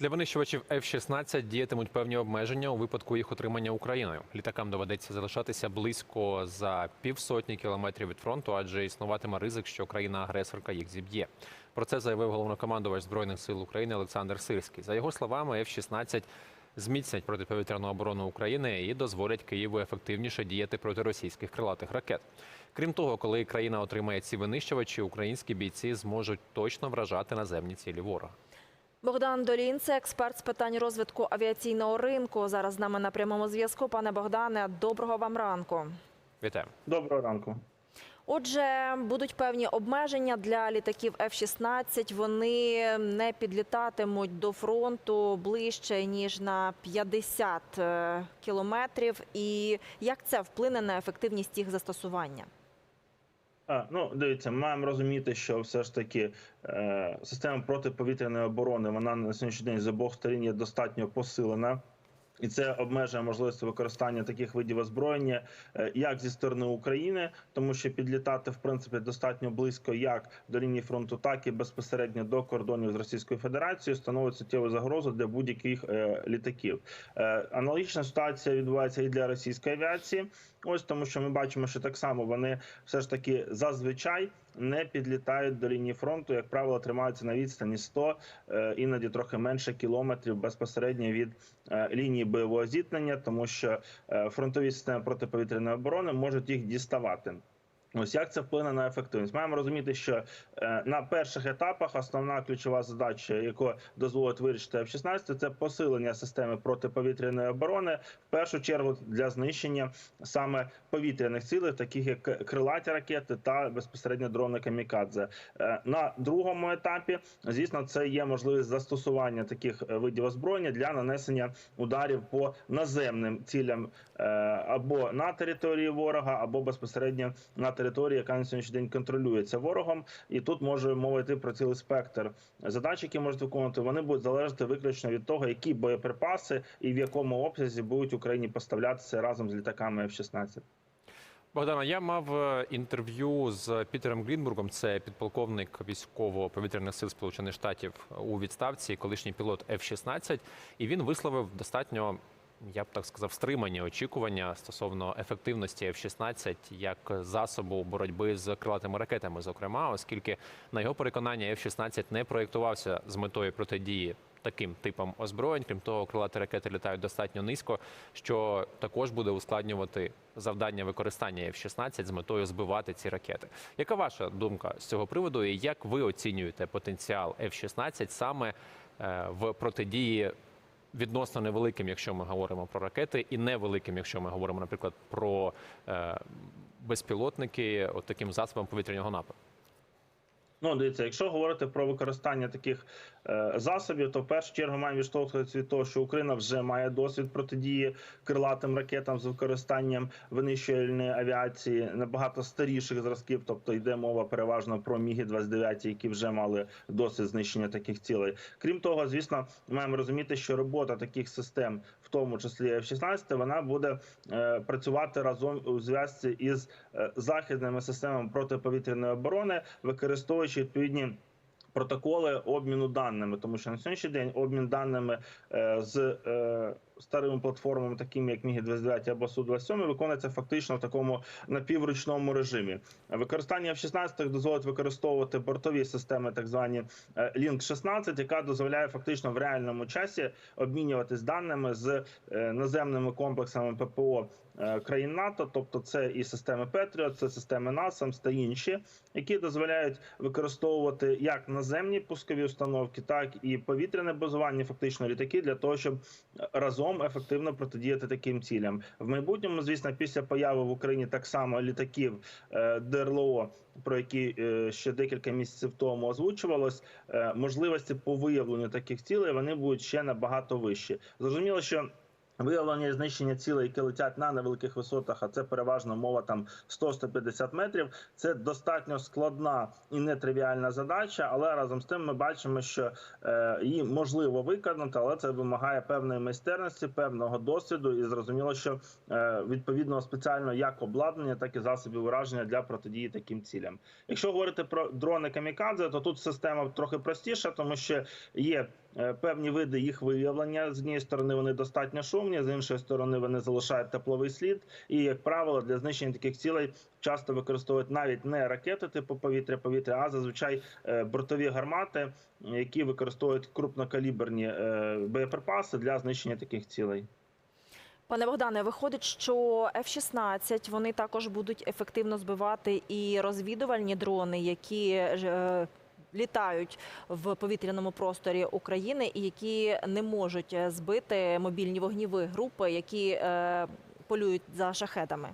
Для винищувачів F-16 діятимуть певні обмеження у випадку їх отримання Україною. Літакам доведеться залишатися близько за півсотні кілометрів від фронту, адже існуватиме ризик, що країна-агресорка їх зіб'є. Про це заявив головнокомандувач збройних сил України Олександр Сирський. За його словами, F-16 зміцнять протиповітряну оборону України і дозволять Києву ефективніше діяти проти російських крилатих ракет. Крім того, коли країна отримає ці винищувачі, українські бійці зможуть точно вражати наземні цілі ворога. Богдан Долін, це експерт з питань розвитку авіаційного ринку. Зараз з нами на прямому зв'язку. Пане Богдане, доброго вам ранку. Вітаю. Доброго ранку. Отже, будуть певні обмеження для літаків F-16. Вони не підлітатимуть до фронту ближче ніж на 50 е, кілометрів. І як це вплине на ефективність їх застосування? Ну дивіться, ми маємо розуміти, що все ж таки е, система протиповітряної оборони вона на сьогоднішній день з обох сторін є достатньо посилена. І це обмежує можливість використання таких видів озброєння е, як зі сторони України, тому що підлітати в принципі достатньо близько як до лінії фронту, так і безпосередньо до кордонів з Російською Федерацією становить суттєву загрозу для будь-яких е, літаків. Е, аналогічна ситуація відбувається і для російської авіації. Ось тому, що ми бачимо, що так само вони все ж таки зазвичай не підлітають до лінії фронту, як правило, тримаються на відстані 100, е, іноді трохи менше кілометрів безпосередньо від е, лінії бойового зіткнення, тому що е, фронтові системи протиповітряної оборони можуть їх діставати. Ось як це вплине на ефективність? Маємо розуміти, що е, на перших етапах основна ключова задача, яку дозволить вирішити F-16, це посилення системи протиповітряної оборони, в першу чергу для знищення саме повітряних цілей, таких як крилаті ракети та безпосередньо дрони камікадзе. Е, на другому етапі, звісно, це є можливість застосування таких е, видів озброєння для нанесення ударів по наземним цілям або на території ворога, або безпосередньо на території, яка на сьогоднішній день контролюється ворогом, і тут може мова йти про цілий спектр задач, які можуть виконувати. Вони будуть залежати виключно від того, які боєприпаси і в якому обсязі будуть Україні поставлятися разом з літаками F-16. Богдана, я мав е, інтерв'ю з Пітером Грінбургом, це підполковник військово-повітряних сил Сполучених Штатів у відставці, колишній пілот F-16, і він висловив достатньо. Я б так сказав, стримані очікування стосовно ефективності F-16 як засобу боротьби з крилатими ракетами, зокрема, оскільки на його переконання F-16 не проєктувався з метою протидії таким типом озброєнь. Крім того, крилаті ракети літають достатньо низько, що також буде ускладнювати завдання використання F-16 з метою збивати ці ракети. Яка ваша думка з цього приводу, і як ви оцінюєте потенціал F-16 саме е, в протидії? Відносно невеликим, якщо ми говоримо про ракети, і невеликим, якщо ми говоримо, наприклад, про е, безпілотники, от таким засобом повітряного нападу. Ну, дивіться, якщо говорити про використання таких засобів, то в першу чергу маємо відштовхуватися від того, що Україна вже має досвід протидії крилатим ракетам з використанням винищувальної авіації набагато старіших зразків, тобто йде мова переважно про міги 29 які вже мали досвід знищення таких цілей. Крім того, звісно, маємо розуміти, що робота таких систем, в тому числі F-16, вона буде е, працювати разом у зв'язці із е, західними системами протиповітряної оборони, використовуючи відповідні. Протоколи обміну даними, тому що на сьогоднішній день обмін даними е, з е, старими платформами, такими як Міги 29 або су 27 виконується фактично в такому напівручному режимі. Використання F-16 дозволить використовувати бортові системи, так звані е, Link 16 яка дозволяє фактично в реальному часі обмінюватись даними з е, наземними комплексами ППО е, країн НАТО, тобто це і системи Patriot, це системи NASAMS та інші, які дозволяють використовувати як наземні пускові установки, так і повітряне базування, фактично літаки, для того, щоб разом ефективно протидіяти таким цілям. В майбутньому, звісно, після появи в Україні так само літаків е, ДРЛО, про які е, ще декілька місяців тому озвучувалось, е, можливості по виявленню таких цілей вони будуть ще набагато вищі. Зрозуміло, що Виявлення і знищення цілей, які летять на невеликих висотах, а це переважно мова там 100-150 метрів. Це достатньо складна і нетривіальна задача, але разом з тим ми бачимо, що е, її можливо виконати, але це вимагає певної майстерності, певного досвіду, і зрозуміло, що е, відповідно спеціально як обладнання, так і засобів ураження для протидії таким цілям. Якщо говорити про дрони камікадзе, то тут система трохи простіша, тому що є певні види їх виявлення. З однієї сторони вони достатньо шумні, з іншої сторони вони залишають тепловий слід. І, як правило, для знищення таких цілей часто використовують навіть не ракети типу повітря-повітря, а зазвичай е, бортові гармати, які використовують крупнокаліберні е, боєприпаси для знищення таких цілей. Пане Богдане, виходить, що F-16 вони також будуть ефективно збивати і розвідувальні дрони, які е, літають в повітряному просторі України і які не можуть е, збити мобільні вогніві групи, які е, полюють за шахедами.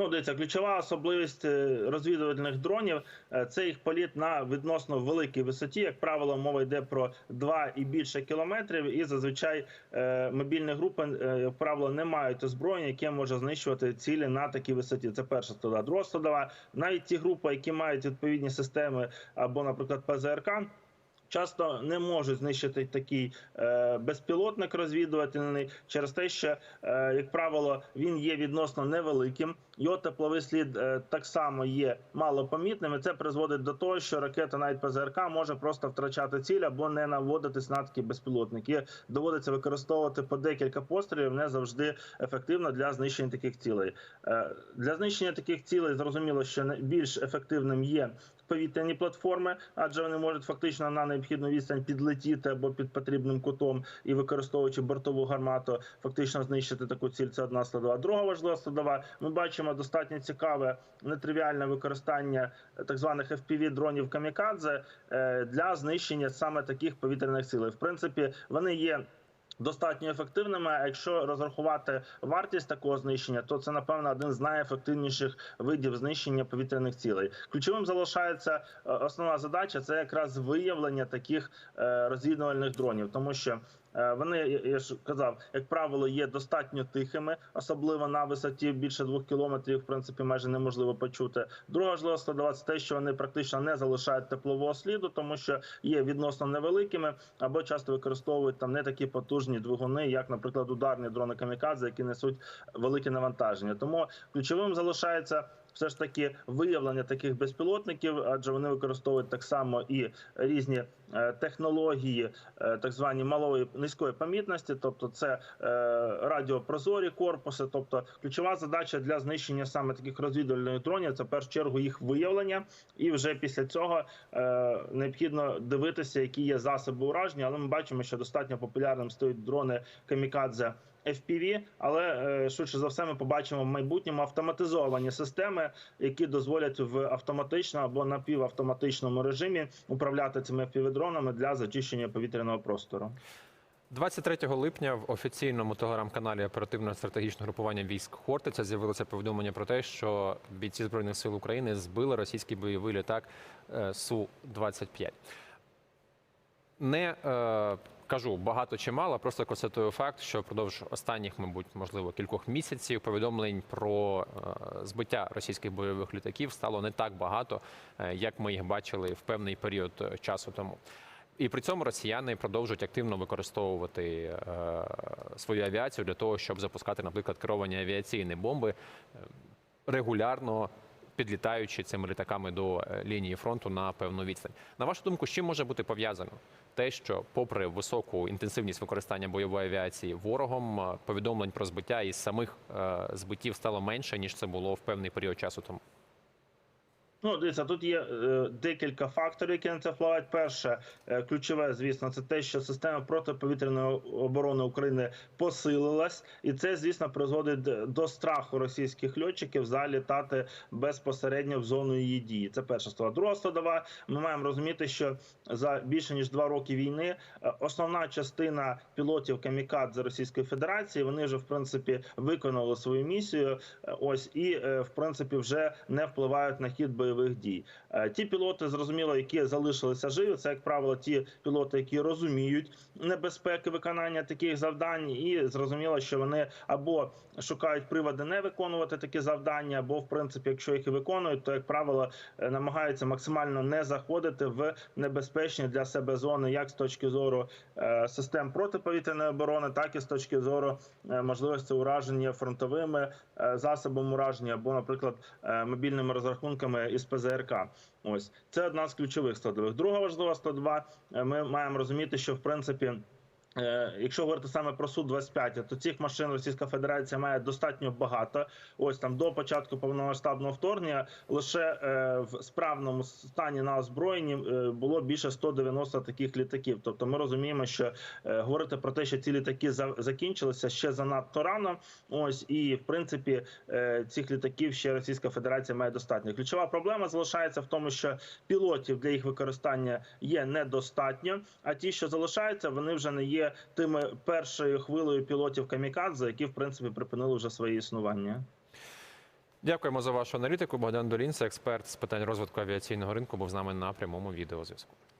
Ну, дивіться, ключова особливість е, розвідувальних дронів е, це їх політ на відносно великій висоті. Як правило, мова йде про 2 і більше кілометрів. І зазвичай е, мобільні групи, як правило, не мають озброєння, яке може знищувати цілі на такій висоті. Це перша складова. Друга складова. Навіть ті групи, які мають відповідні системи або, наприклад, ПЗРК. Часто не можуть знищити такий е, безпілотник розвідувальний через те, що, е, як правило, він є відносно невеликим. Його тепловий слід е, так само є малопомітним. І це призводить до того, що ракета, навіть ПЗРК, може просто втрачати ціль або не наводитись на такий безпілотник. І доводиться використовувати по декілька пострілів, не завжди ефективно для знищення таких цілей. Е, для знищення таких цілей зрозуміло, що більш ефективним є повітряні платформи, адже вони можуть фактично на необхідну відстань підлетіти або під потрібним кутом і використовуючи бортову гармату, фактично знищити таку ціль. Це одна складова. Друга важлива складова. Ми бачимо достатньо цікаве нетривіальне використання е, так званих fpv дронів камікадзе е, для знищення саме таких повітряних цілей. В принципі, вони є. Достатньо ефективними. А якщо розрахувати вартість такого знищення, то це напевно один з найефективніших видів знищення повітряних цілей. Ключовим залишається е, основна задача це якраз виявлення таких е, розвідувальних дронів, тому що вони, я- я ж казав, як правило, є достатньо тихими, особливо на висоті більше двох кілометрів. В принципі, майже неможливо почути. Друга важлива складова це те, що вони практично не залишають теплового сліду, тому що є відносно невеликими або часто використовують там не такі потужні двигуни, як, наприклад, ударні дрони камікадзе, які несуть велике навантаження. Тому ключовим залишається. Все ж таки виявлення таких безпілотників, адже вони використовують так само і різні е, технології, е, так звані малої низької помітності, тобто це е, радіопрозорі корпуси. Тобто, ключова задача для знищення саме таких розвідувальних дронів це в першу чергу їх виявлення, і вже після цього необхідно дивитися, які є засоби ураження. Але ми бачимо, що достатньо популярним стають дрони камікадзе. FPV, але е, швидше за все ми побачимо в майбутньому автоматизовані системи, які дозволять в автоматично або напівавтоматичному режимі управляти цими FPV-дронами для зачищення повітряного простору. 23 липня в офіційному телеграм-каналі оперативно-стратегічного групування військ Хортиця з'явилося повідомлення про те, що бійці збройних сил України збили російський бойовий літак е, су 25 Не е, кажу багато чи мало, просто констатую факт, що впродовж останніх, мабуть, можливо, кількох місяців повідомлень про е, збиття російських бойових літаків стало не так багато, е, як ми їх бачили в певний період е, часу тому. І при цьому росіяни продовжують активно використовувати свою авіацію для того, щоб запускати, наприклад, керовані авіаційні бомби регулярно підлітаючи цими літаками до е, лінії фронту на певну відстань. На вашу думку, з чим може бути пов'язано те, що, попри високу інтенсивність використання бойової авіації ворогом, е, повідомлень про збиття із самих е, збиттів стало менше ніж це було в певний період часу тому? Ну, дивіться, тут є е, декілька факторів, які на це впливають. Перше, е, ключове, звісно, це те, що система протиповітряної оборони України посилилась, і це, звісно, призводить до страху російських льотчиків залітати безпосередньо в зону її дії. Це перша складова. Друга складова. Ми маємо розуміти, що за більше ніж два роки війни е, основна частина пілотів камікадзе Російської Федерації вони вже в принципі виконали свою місію. Е, Ось і е, в принципі вже не впливають на хід бойових дій. Е, Ті пілоти, зрозуміло, які залишилися живі, це як правило ті пілоти, які розуміють небезпеки виконання таких завдань, і зрозуміло, що вони або шукають приводи не виконувати такі завдання, або в принципі, якщо їх і виконують, то як правило е, намагаються максимально не заходити в небезпечні для себе зони, як з точки зору е, систем протиповітряної оборони, так і з точки зору можливості ураження фронтовими засобами ураження, або, наприклад, мобільними розрахунками із із ПЗРК. Ось це одна з ключових складових. Друга важлива складова. е, Ми маємо розуміти, що в принципі. Е, Якщо говорити саме про су 25 то цих машин Російська Федерація має достатньо багато. Ось там до початку повномасштабного вторгнення лише е, в справному стані на озброєнні е, було більше 190 таких літаків. Тобто, ми розуміємо, що говорити про те, що ці літаки за- закінчилися ще занадто рано. Ось і в принципі цих літаків ще Російська Федерація має достатньо. Ключова проблема залишається в тому, що пілотів для їх використання є недостатньо. А ті, що залишаються, вони вже не є тими першою хвилею пілотів камікадзе, які в принципі припинили вже своє існування. Дякуємо за вашу аналітику. Богдан Долінце, експерт з питань розвитку авіаційного ринку, був з нами на прямому відеозв'язку.